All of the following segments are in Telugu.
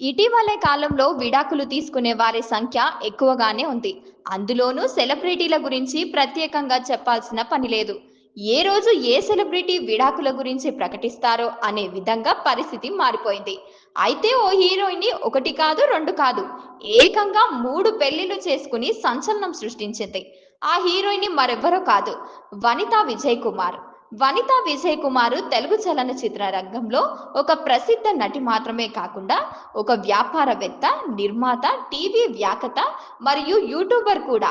ఇటీవలే కాలంలో విడాకులు తీసుకునే వారి సంఖ్య ఎక్కువగానే ఉంది. అందులోనూ సెలబ్రిటీల గురించి ప్రత్యేకంగా చెప్పాల్సిన పని లేదు. ఏ రోజు ఏ సెలబ్రిటీ విడాకుల గురించి ప్రకటిస్తారో అనే విధంగా పరిస్థితి మారిపోయింది. అయితే ఓ హీరోయిన్ ఒకటి కాదు రెండు కాదు ఏకంగా మూడు పెళ్ళిళ్ళు చేసుకుని సంచలనం సృష్టించింది. ఆ హీరోయిన్ మరెవ్వరో కాదు వనితా విజయ్ కుమార్. వనిత విజయ్ కుమార్ తెలుగు చలనచిత్ర రంగంలో ఒక ప్రసిద్ధ నటి మాత్రమే కాకుండా ఒక వ్యాపారవేత్త నిర్మాత టీవీ వ్యాకత మరియు యూట్యూబర్ కూడా.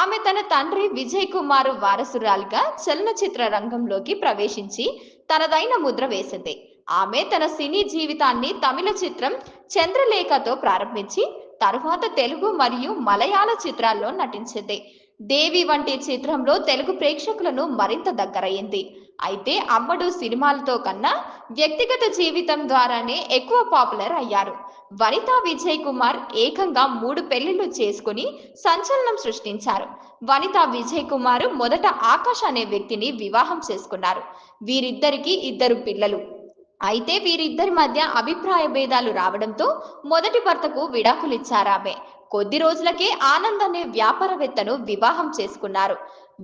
ఆమె తన తండ్రి విజయ్ కుమార్ వారసురాలుగా చలనచిత్ర రంగంలోకి ప్రవేశించి తనదైన ముద్ర వేసింది. ఆమె తన సినీ జీవితాన్ని తమిళ చిత్రం చంద్రలేఖతో ప్రారంభించి తరువాత తెలుగు మరియు మలయాళ చిత్రాల్లో నటించింది. దేవి వంటి చిత్రంలో తెలుగు ప్రేక్షకులను మరింత దగ్గరయ్యింది. అయితే అమ్మడు సినిమాలతో కన్నా వ్యక్తిగత జీవితం ద్వారానే ఎక్కువ పాపులర్ అయ్యారు. వనిత విజయ్ కుమార్ ఏకంగా మూడు పెళ్ళిళ్ళు చేసుకుని సంచలనం సృష్టించారు. వనిత విజయ్ కుమార్ మొదట ఆకాష్ అనే వ్యక్తిని వివాహం చేసుకున్నారు. వీరిద్దరికి ఇద్దరు పిల్లలు. అయితే వీరిద్దరి మధ్య అభిప్రాయ భేదాలు రావడంతో మొదటి భర్తకు విడాకులిచ్చారామె కొద్ది రోజులకే ఆనంద్ అనే వ్యాపారవేత్తను వివాహం చేసుకున్నారు.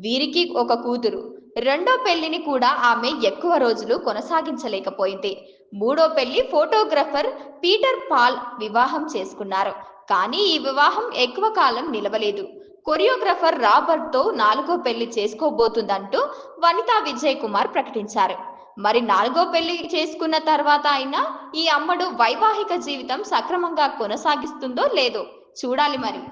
వీరికి ఒక కూతురు. రెండో పెళ్ళిని కూడా ఆమె ఎక్కువ రోజులు కొనసాగించలేకపోయింది. మూడో పెళ్ళి ఫోటోగ్రఫర్ పీటర్ పాల్ వివాహం చేసుకున్నారు. కానీ ఈ వివాహం ఎక్కువ కాలం నిలవలేదు. కొరియోగ్రఫర్ రాబర్ట్తో నాలుగో పెళ్ళి చేసుకోబోతుందంటూ వనితా విజయ్ కుమార్ ప్రకటించారు. మరి నాలుగో పెళ్ళి చేసుకున్న తర్వాత అయినా ఈ అమ్మడు వైవాహిక జీవితం సక్రమంగా కొనసాగిస్తుందో లేదో చూడాలి మరి.